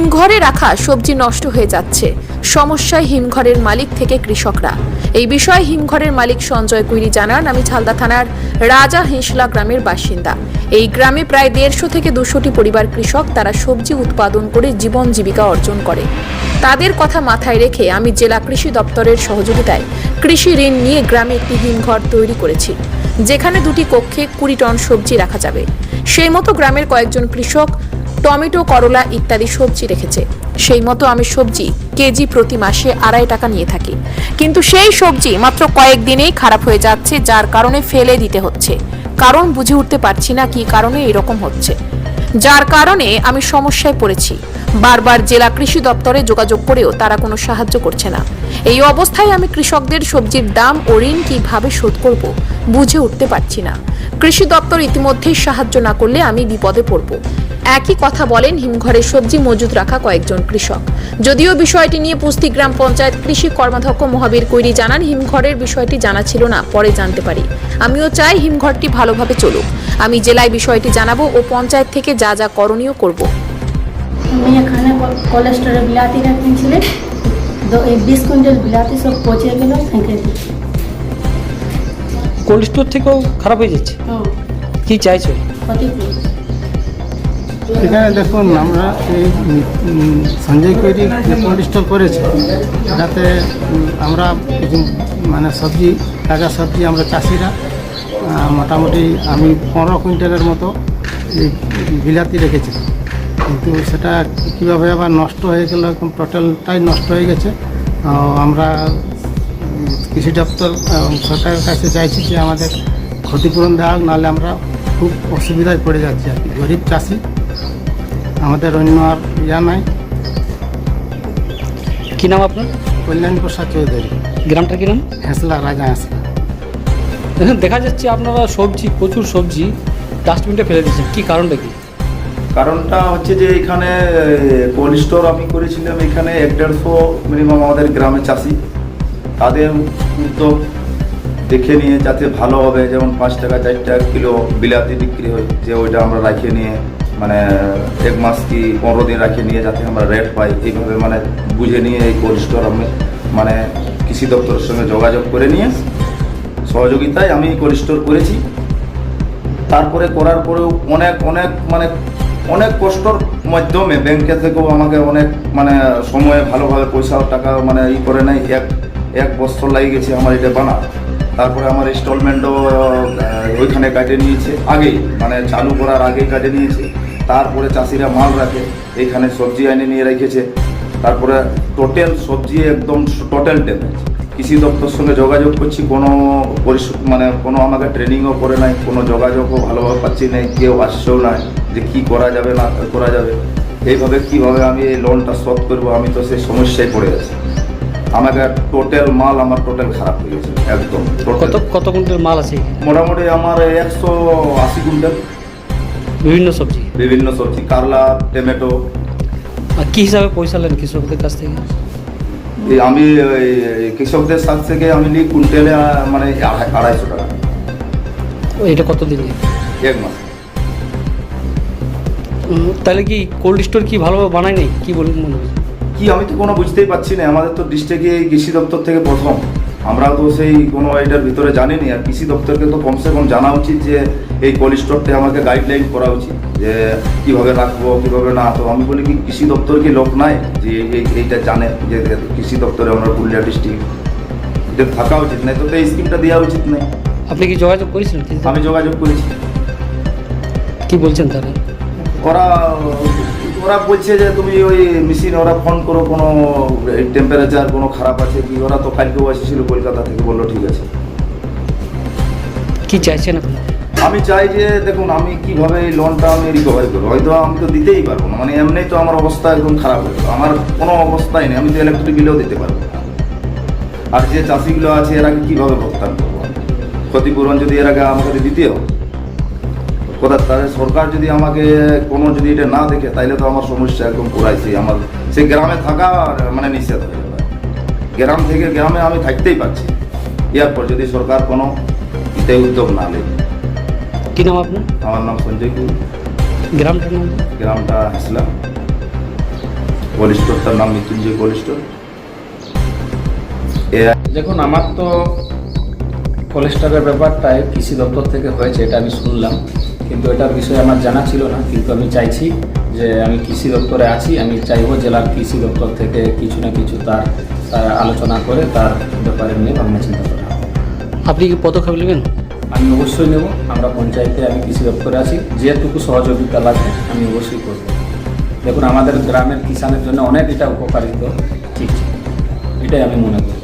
হিমঘরে রাখা সবজি নষ্ট হয়ে যাচ্ছে। সমস্যায় হিমঘরের মালিক থেকে কৃষকরা। এই বিষয়ে হিমঘরের মালিক সঞ্জয় কুইরি জানান, আমি ঝালদা থানার রাজা হিঁসলা গ্রামের বাসিন্দা। এই গ্রামে প্রায় দেড়শো থেকে দুশোটি পরিবার কৃষক, তারা সবজি উৎপাদন করে জীবন জীবিকা অর্জন করে। তাদের কথা মাথায় রেখে আমি জেলা কৃষি দপ্তরের সহযোগিতায় কৃষি ঋণ নিয়ে গ্রামে একটি হিমঘর তৈরি করেছি, যেখানে দুটি কক্ষে কুড়ি টন সবজি রাখা যাবে। সেই মতো গ্রামের কয়েকজন কৃষক টমেটো, করলা ইত্যাদি সবজি রেখেছে। সেই মতো আমি সবজি কেজি প্রতি মাসে আড়াই টাকা নিয়ে থাকি। কিন্তু সেই সবজি মাত্র কয়েকদিনেই খারাপ হয়ে যাচ্ছে, যার কারণে ফেলে দিতে হচ্ছে। কারণ বুঝে উঠতে পারছি না কি কারণে এরকম হচ্ছে। যার কারণে আমি সমস্যায় পড়েছি। বারবার জেলা কৃষি দপ্তরে যোগাযোগ করেও তারা কোনো সাহায্য করছে না। এই অবস্থায় আমি কৃষকদের সবজির দাম ও ঋণ কীভাবে শোধ করব, বুঝে উঠতে পারছি না। কৃষি দপ্তর ইতিমধ্যেই সাহায্য না করলে আমি বিপদে পড়ব। একই কথা বলেন হিমঘরে সবজি মজুদ রাখা কয়েকজন কৃষক। যদিও বিষয়টি নিয়ে পুস্তি গ্রাম পঞ্চায়েত কৃষি কর্মাধ্যক্ষ মহাবীর কৈরি জানান হিমঘরের বিষয়টি জানা ছিল না পরে জানতে পারি। আমিও চাই হিমঘরটি ভালোভাবে চলুক। আমি জেলায় বিষয়টি জানাব ও পঞ্চায়েত থেকে যা যা করণীয় করব। আমি এখানে কোলেস্টোরে বিলাতি রাখিয়েছিলেন বিশ কুইন্টাল বিলাতি সব পচে গেল ফেঁকে কোল্ড স্টোর থেকেও খারাপ হয়ে যাচ্ছে? কি চাইছো? ক্ষতিপূরণ। এখানে দেখুন আমরা এই সঞ্জয় কৈরি যে কোল্ড স্টোর করেছে। এটাতে আমরা মানে সবজি, তাজা সবজি আমরা চাষিরা মোটামুটি আমি পনেরো কুইন্টালের মতো এই বিলাতি রেখেছি। কিন্তু সেটা কীভাবে আবার নষ্ট হয়ে গেল একদম টোটালটাই নষ্ট হয়ে গেছে। আমরা কৃষি দপ্তর সরকারের কাছে চাইছি যে আমাদের ক্ষতিপূরণ দেওয়া নাহলে আমরা খুব অসুবিধায় পড়ে যাচ্ছি আর কি। গরিব চাষি আমাদের অন্য আর ইয়া নাই। কি নাম আপনার? কল্যাণ প্রসাদ চৌধুরী। গ্রামটা কি নাম? হেঁসলা রাজা হেঁসলা। দেখুন দেখা যাচ্ছে আপনারা সবজি প্রচুর সবজি ডাস্টবিনটা ফেলে দিচ্ছেন কি কারণটা কি? কারণটা হচ্ছে যে এখানে কোল্ড স্টোর আমি করেছিলাম এখানে এক দেড়শো মিনিমাম আমাদের গ্রামে চাষি। তাদের উদ্যোগ দেখে নিয়ে যাতে ভালো হবে যেমন পাঁচ টাকা চার টাকা কিলো বিলাতি বিক্রি হয় যে ওইটা আমরা রাখিয়ে নিয়ে মানে এক মাস কি পনেরো দিন রাখিয়ে নিয়ে যাতে আমরা রেট পাই, এইভাবে মানে বুঝে নিয়ে এই কোল্ড স্টোর আমি মানে কৃষি দপ্তরের সঙ্গে যোগাযোগ করে নিয়ে সহযোগিতায় আমি কোল্ড স্টোর করেছি। তারপরে করার পরেও অনেক অনেক মানে অনেক কষ্টর মাধ্যমে ব্যাংকে থেকেও আমাকে অনেক মানে সময়ে ভালোভাবে পয়সা, টাকা মানে ই করে নাই এক এক বছর লাগিয়ে গেছে আমার এটা বানা তারপরে আমার ইনস্টলমেন্টও ওইখানে কাটে নিয়েছে, আগেই মানে চালু করার আগেই কাটে নিয়েছে। তারপরে চাষিরা মাল রাখে এইখানে সবজি এনে নিয়ে রেখেছে। তারপরে টোটাল সবজি একদম টোটাল ড্যামেজ কৃষি দপ্তর সঙ্গে যোগাযোগ করছি কোনো মানে কোনো আমাকে ট্রেনিংও করে নাই কোনো যোগাযোগও ভালোভাবে পাচ্ছি নাই কেউ আসছেও নাই যে কি করা যাবে না করা যাবে এইভাবে কীভাবে আমি এই লোনটা শোধ করব আমি তো সেই সমস্যায় পড়ে আছি। আমাকে টোটাল মাল আমার টোটাল খারাপ হয়ে গেছে একদম কত কত কুইন্টাল মাল আছে মোটামুটি আমার একশো আশি কুইন্টাল। বিভিন্ন সবজি? বিভিন্ন সবজি কারলা টমেটো। আর কি হিসাবে পয়সা নেন কৃষকদের কাছ থেকে? এই আমি কৃষকদের কাছ থেকে আমি নিই কুইন্টালে আহ, মানে আড়াই- আড়াইশো টাকা। ও, এটা কত দিন? এক মাস। তাহলে কি কোল্ড স্টোর কি ভালোভাবে বানায় নাই? কি বলুন মনে হয়? কি আমি তো কোনো বুঝতেই পারছি না আমাদের তো ডিস্ট্রিক্টে কৃষি দপ্তর থেকে প্রথম। আমরা তো সেই কোনো এটার ভিতরে জানিনি। আর কৃষি দপ্তরকে তো কমসে কম জানা উচিত যে এই কোল্ড স্টোরটা আমাকে গাইডলাইন করা উচিত যে কীভাবে রাখব কীভাবে না। তো আমি বলি কি কৃষি দপ্তর কি লোক নাই যে এই এইটা জানে যে কৃষি দপ্তরে আমরা পুরুলিয়া ডিস্ট্রিক্ট এটা থাকা উচিত নাই। তো এই স্কিমটা দেওয়া উচিত নাই। আপনি কি যোগাযোগ করেছিলেন আমি যোগাযোগ করেছি। কি বলছেন তাহলে? ওরা ওরা বলছে যে তুমি ওই মেশিন ওরা ফোন করো কোনো টেম্পারেচার কোনো খারাপ আছে কি? ওরা তো কালকেও এসেছিল কলকাতা থেকে বলল ঠিক আছে। কি চাইছেন আপনি আমি চাই যে দেখুন আমি কীভাবে এই লোনটা আমি রিকভারি করব। হয়তো আমি তো দিতেই পারব না মানে এমনি তো আমার অবস্থা একদম খারাপ হয়ে গেলো আমার কোনো অবস্থাই নেই আমি তো ইলেকট্রিক বিলও দিতে পারব না। আর যে চাষিগুলো আছে এরা কীভাবে ভোগতান করব? ক্ষতিপূরণ যদি এর আগে আমাকে দিতেও কোথা তাহলে সরকার যদি আমাকে কোনো যদি এটা না দেখে তাইলে তো আমার সমস্যা একদম পুরাইছি। আমার সেই গ্রামে থাকা মানে নিষেধ হয়ে যাবে গ্রাম থেকে গ্রামে আমি থাকতেই পারছি। এরপর যদি সরকার কোনো ইতে উদ্যোগ না নেয়। কি নাম আপনার? আমার নাম সঞ্জয় কুল গ্রামটার নাম? গ্রামটা হাসলাম কোল্ড স্টোর তার নাম মৃত্যুঞ্জয় কোল্ড স্টোর দেখুন আমার তো কোলেস্টারের ব্যাপারটাই কৃষি দপ্তর থেকে হয়েছে এটা আমি শুনলাম। কিন্তু এটার বিষয়ে আমার জানা ছিল না কিন্তু আমি চাইছি যে আমি কৃষি দপ্তরে আছি আমি চাইব জেলার কৃষি দপ্তর থেকে কিছু না কিছু তার তার আলোচনা করে তার ব্যাপারে নিয়ে ভাবনা চিন্তা করা। আপনি কি পদক্ষেপ নেবেন? আমি অবশ্যই নেব আমরা পঞ্চায়েতে আমি কৃষি দপ্তরে আছি যেটুকু সহযোগিতা লাগবে আমি অবশ্যই করব। দেখুন আমাদের গ্রামের কিষানের জন্য অনেক এটা উপকারিত ঠিক। এটাই আমি মনে করি।